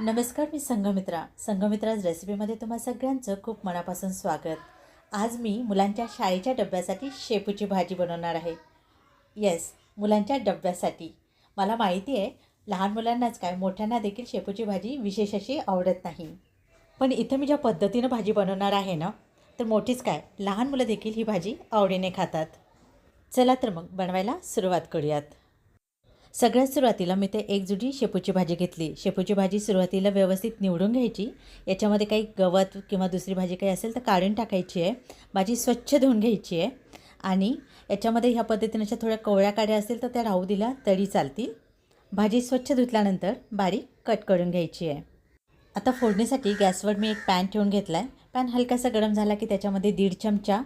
नमस्कार मी संघमित्रा. संघमित्राज रेसिपीमध्ये तुम्हा सगळ्यांचं खूप मनापासून स्वागत. आज मी मुलांच्या शाळेच्या डब्यासाठी शेपूची भाजी बनवणार आहे. येस मुलांच्या डब्यासाठी. मला माहिती आहे लहान मुलांनाच काय मोठ्यांना देखील शेपूची भाजी विशेष अशी आवडत नाही. पण इथं मी ज्या पद्धतीनं भाजी बनवणार आहे ना तर मोठीच काय लहान मुलं देखील ही भाजी आवडीने खातात. चला तर मग बनवायला सुरुवात करूयात. सगळ्यात सुरुवातीला मी ते एक जुडी शेपूची भाजी घेतली. शेपूची भाजी सुरुवातीला व्यवस्थित निवडून घ्यायची. याच्यामध्ये काही गवत किंवा दुसरी भाजी काही असेल तर काढून टाकायची आहे. भाजी स्वच्छ धुवून घ्यायची आहे. आणि याच्यामध्ये ह्या पद्धतीने अशा थोड्या कोवळ्या काड्या असतील तर त्या राहू दिल्या तरी चालतील. भाजी स्वच्छ धुतल्यानंतर बारीक कट करून घ्यायची आहे. आता फोडणीसाठी गॅसवर मी एक पॅन ठेवून घेतला आहे पॅन हलकासा गरम झाला की त्याच्यामध्ये दीड चमचा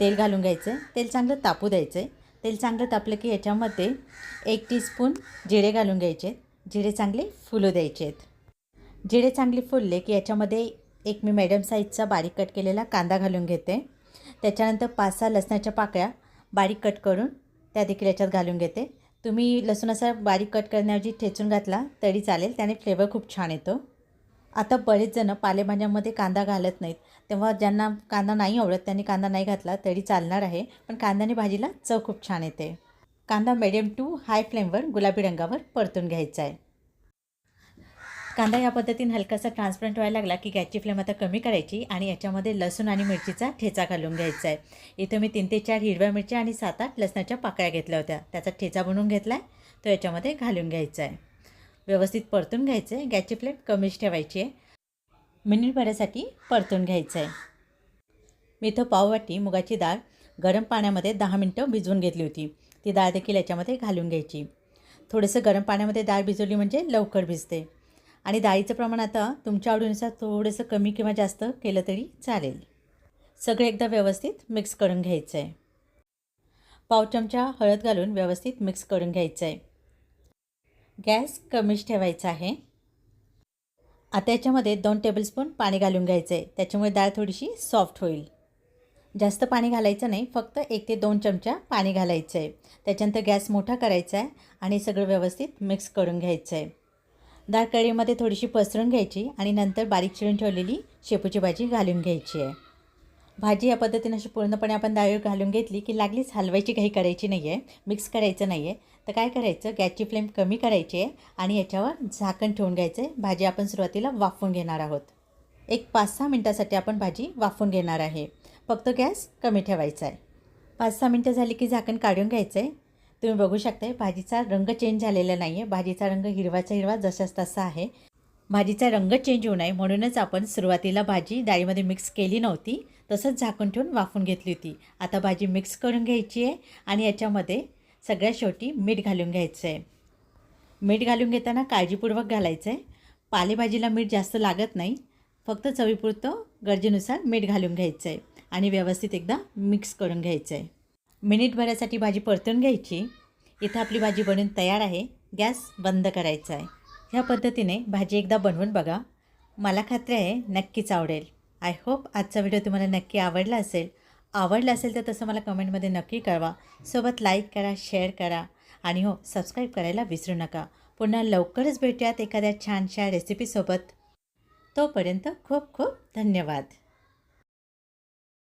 तेल घालून घ्यायचं. आहे तेल चांगलं तापू द्यायचं. आहे तेल चांगलं तापलं की याच्यामध्ये एक टीस्पून जिरे घालून घ्यायचे. आहेत जिरे चांगले फुलू द्यायचे आहेत. जिरे चांगले फुलले की याच्यामध्ये एक मी मॅडम साईजचा बारीक कट केलेला कांदा घालून घेते. त्याच्यानंतर पाच सहा लसणाच्या पाकळ्या बारीक कट करून त्या देखील याच्यात घालून घेते. तुम्ही लसूण असा बारीक कट करण्याऐवजी ठेचून घातला तरी चालेल. त्याने फ्लेवर खूप छान येतो. आता बरेच जण पालेभाज्यांमध्ये कांदा घालत नाहीत. तेव्हा ज्यांना कांदा नाही आवडत त्यांनी कांदा नाही घातला तरी चालणार आहे. पण कांद्याने भाजीला चव खूप छान येते. कांदा मिडियम टू हाय फ्लेमवर गुलाबी रंगावर परतून घ्यायचा आहे. कांदा या पद्धतीने हलकासा ट्रान्सपरंट व्हायला लागला की गॅसची फ्लेम आता कमी करायची आणि याच्यामध्ये लसूण आणि मिरचीचा ठेचा घालून घ्यायचा आहे. इथं मी तीन ते चार हिरव्या मिरच्या आणि सात आठ लसणाच्या पाकळ्या घेतल्या होत्या. त्याचा ठेचा बनवून घेतला आहे तो याच्यामध्ये घालून घ्यायचा आहे. व्यवस्थित परतून घ्यायचं आहे गॅसची फ्लेम कमीच ठेवायची आहे. मिनिटभरासाठी परतून घ्यायचं आहे मी इथं पाववाटी मुगाची डाळ गरम पाण्यामध्ये दहा मिनटं भिजवून घेतली होती. ती डाळ देखील याच्यामध्ये घालून घ्यायची. थोडंसं गरम पाण्यामध्ये डाळ भिजवली म्हणजे लवकर भिजते. आणि डाळीचं प्रमाण आता तुमच्या आवडीनुसार थोडंसं कमी किंवा जास्त केलं तरी चालेल. सगळं एकदा व्यवस्थित मिक्स करून घ्यायचं आहे पाव चमचा हळद घालून व्यवस्थित मिक्स करून घ्यायचं आहे गॅस कमीच ठेवायचा आहे. आता याच्यामध्ये दोन टेबलस्पून पाणी घालून घ्यायचं आहे त्याच्यामुळे डाळ थोडीशी सॉफ्ट होईल. जास्त पाणी घालायचं नाही फक्त एक ते दोन चमचा पाणी घालायचं आहे त्याच्यानंतर गॅस मोठा करायचा आहे आणि सगळं व्यवस्थित मिक्स करून घ्यायचं आहे डाळ कढीमध्ये थोडीशी पसरून घ्यायची आणि नंतर बारीक चिरून ठेवलेली शेपूची भाजी घालून घ्यायची आहे. भाजी या पद्धतीने अशी पूर्णपणे आपण डाळीवर घालून घेतली की लागलीच हलवायची काही करायची नाही आहे मिक्स करायचं नाही आहे तर काय करायचं? गॅसची फ्लेम कमी करायची आहे आणि याच्यावर झाकण ठेवून घ्यायचं आहे भाजी आपण सुरुवातीला वाफून घेणार आहोत. एक पाच सहा मिनटासाठी आपण भाजी वाफवून घेणार आहे. फक्त गॅस कमी ठेवायचा आहे. पाच सहा मिनटं झाली की झाकण काढून घ्यायचं आहे तुम्ही बघू शकता भाजीचा रंग चेंज झालेला नाही आहे भाजीचा रंग हिरवाचा हिरवा जसाच तसा आहे. भाजीचा रंग चेंज होऊ नये म्हणूनच आपण सुरुवातीला भाजी डाळीमध्ये मिक्स केली नव्हती तसंच झाकून ठेवून वाफून घेतली होती. आता भाजी मिक्स करून घ्यायची आहे आणि याच्यामध्ये सगळ्यात शेवटी मीठ घालून घ्यायचं आहे. मीठ घालून घेताना काळजीपूर्वक घालायचं आहे पालेभाजीला मीठ जास्त लागत नाही. फक्त चवीपुरतं गरजेनुसार मीठ घालून घ्यायचं आहे आणि व्यवस्थित एकदा मिक्स करून घ्यायचं आहे मिनिटभरासाठी भाजी परतून घ्यायची. इथं आपली भाजी बनवून तयार आहे. गॅस बंद करायचा आहे. ह्या पद्धतीने भाजी एकदा बनवून बघा. मला खात्री आहे नक्कीच आवडेल. आय होप आजचा व्हिडिओ तुम्हाला नक्की आवडला असेल. आवडला असेल तर तसं मला कमेंटमध्ये नक्की कळवा. सोबत लाईक करा शेअर करा आणि हो सबस्क्राईब करायला विसरू नका. पुन्हा लवकरच भेटूयात एखाद्या छानशा रेसिपीसोबत तोपर्यंत खूप खूप धन्यवाद.